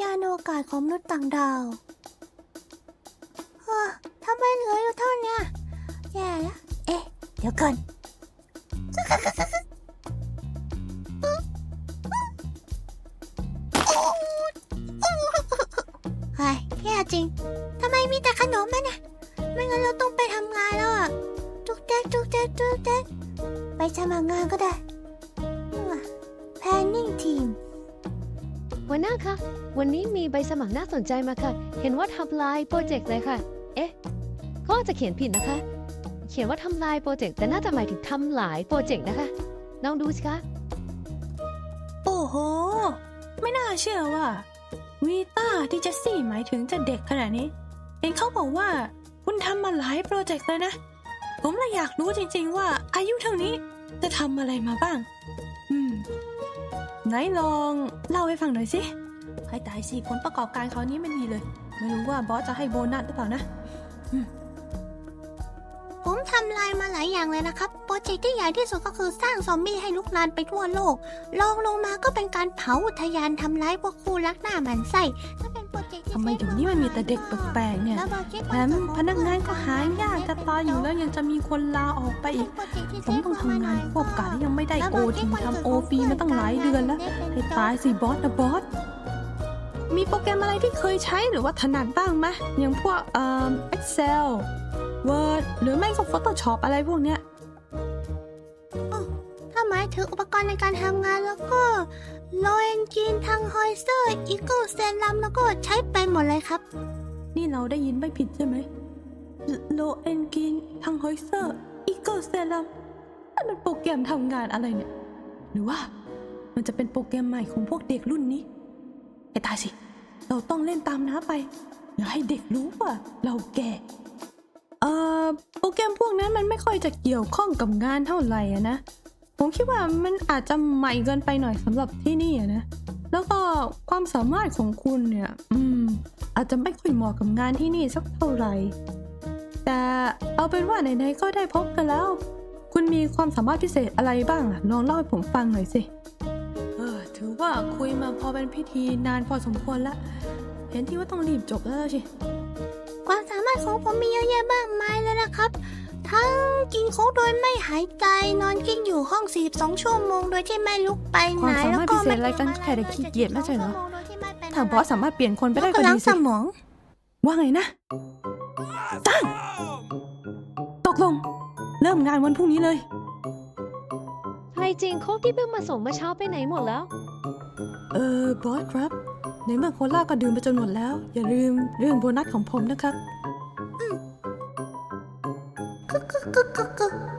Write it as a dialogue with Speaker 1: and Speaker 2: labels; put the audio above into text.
Speaker 1: ยานอวกาศของมนุษย์ต่างดาวเฮ้อทำไมเหลืออยู่เท่าเนี้ยแย่แล้ว เอ๊ะ เดี๋ยวก่อนเฮ้ยแย่จริง ทำไมมีแต่ขนมมันน่ะไม่งั้นเราต้องไปทำงานแล้วอะจุกแจ๊กจุกแจ๊กจุกแจ๊กไปสมัครงานก็ได้ planning team
Speaker 2: หัวหน้าคะ วันนี้มีใบสมัครน่าสนใจมาค่ะ เห็นว่าทำลายโปรเจกต์เลยค่ะ เอ๊ะ ก็อาจจะเขียนผิดนะคะ เขียนว่าทำลายโปรเจกต์แต่น่าจะหมายถึงทำหลายโปรเจกต์นะคะลองดูสิคะ
Speaker 3: โอ้โห ไม่น่าเชื่อว่าวีต้าที่เจสซี่หมายถึงจะเด็กขนาดนี้ เห็นเขาบอกว่าคุณทำมาหลายโปรเจกต์เลยนะ ผมเลยอยากรู้จริงๆว่าอายุเท่านี้จะทำอะไรมาบ้าง อืม ไหนลองเล่าให้ฟังหน่อยสิ ให้ตายสิผลประกอบการเขานี้ไม่ดีเลย ไม่รู้ว่าบอสจะให้โบนัสหรือเปล่านะำ
Speaker 1: ลายมาหลายอย่างเลยนะครับ โปรเจกต์ที่ใหญ่ที่สุดก็คือสร้างซอมบี้ให้ลุกลานไปทั่วโลกลองลงมาก็เป็นการเผาอุทยานทำร้ายพวกคู่รักหน้าหมันไส้ถ้าเป็นโปรเจกต์ที่
Speaker 3: ทำไมเดี๋ยวนี้มันมีแต่เด็กแปลกๆเนี่ย
Speaker 1: แถ
Speaker 3: มพนักงานก็หายากจะตายอยู่แล้วยังจะมีคนลาออกไปอีก ผมต้องทำงานควบกะและยังไม่ได้โอทีทำโอฟีมาตั้งหลายเดือนแล้วให้ตายสิบอสนะบอสมีโปรแกรมอะไรที่เคยใช้หรือว่าถนัดบ้างไหมอย่างพวกเอ่อ Excel Word หรือไม่ก็ Photoshop อะไรพวกเนี้ย
Speaker 1: ถ้าหมายถึงอุปกรณ์ในการทำงานแล้วก็โลเอนจีนทางฮอยเซอร์อีเกิลเซนลัมแล้วก็ใช้ไปหมดเลยครับ
Speaker 3: นี่เราได้ยินไม่ผิดใช่ไหมโลเอนกินทางฮอยเซอร์อีเกิลเซรัมนั่นมันโปรแกรมทำงานอะไรเนี่ย หรือว่ามันจะเป็นโปรแกรมใหม่ของพวกเด็กรุ่นนี้ไอ้ตายสิ เราต้องเล่นตามน้าไปอย่าให้เด็กรู้ว่าเราแก่ เอ่อโปรแกรมพวกนั้นมันไม่ค่อยจะเกี่ยวข้องกับงานเท่าไหร่อะนะ ผมคิดว่ามันอาจจะใหม่เกินไปหน่อยสำหรับที่นี่อะนะ แล้วก็ความสามารถของคุณเนี่ยอืมอาจจะไม่ค่อยเหมาะกับงานที่นี่สักเท่าไหร่ แต่เอาเป็นว่าไหนๆก็ได้พบกันแล้ว คุณมีความสามารถพิเศษอะไรบ้างอะลองเล่าให้ผมฟังหน่อยสิ เออถือว่าคุยมาพอเป็นพิธีนานพอสมควรละ เห็นที่ว่าต้องรีบจบแล้วสิ
Speaker 1: ของผมมีเยอะแยะมากมายเลยนะครับ ทั้งกินโค้กโดยไม่หายใจนอนกิ้งอยู่ห้อง 42 ชั่วโมง โดยที่ไม่ลุกไปไหน
Speaker 3: ความสามารถพิเศษอะไรกันแค่ได้ขี้เกียจไม่ใช่เหรอ ถ้าบอสสามารถเปลี่ยนคนไปได้ก็
Speaker 1: ก็ล้า
Speaker 3: ดี
Speaker 1: งส
Speaker 3: สิ
Speaker 1: มอง
Speaker 3: ว่าไงนะ ตั้ง ตกลง เริ่มงานวันพรุ่งนี้เลย
Speaker 2: ไทยจริงโคกที่เพิ่งมาส่งเมื่อเช้าไปไหนหมดแล้ว
Speaker 3: เออ บอสครับ ในเมื่อโคล่าก็ดื่มไปจนหมดแล้ว อย่าลืมเรื่องโบนัสของผมนะครับ
Speaker 1: กึกกึกกึกกึกกึก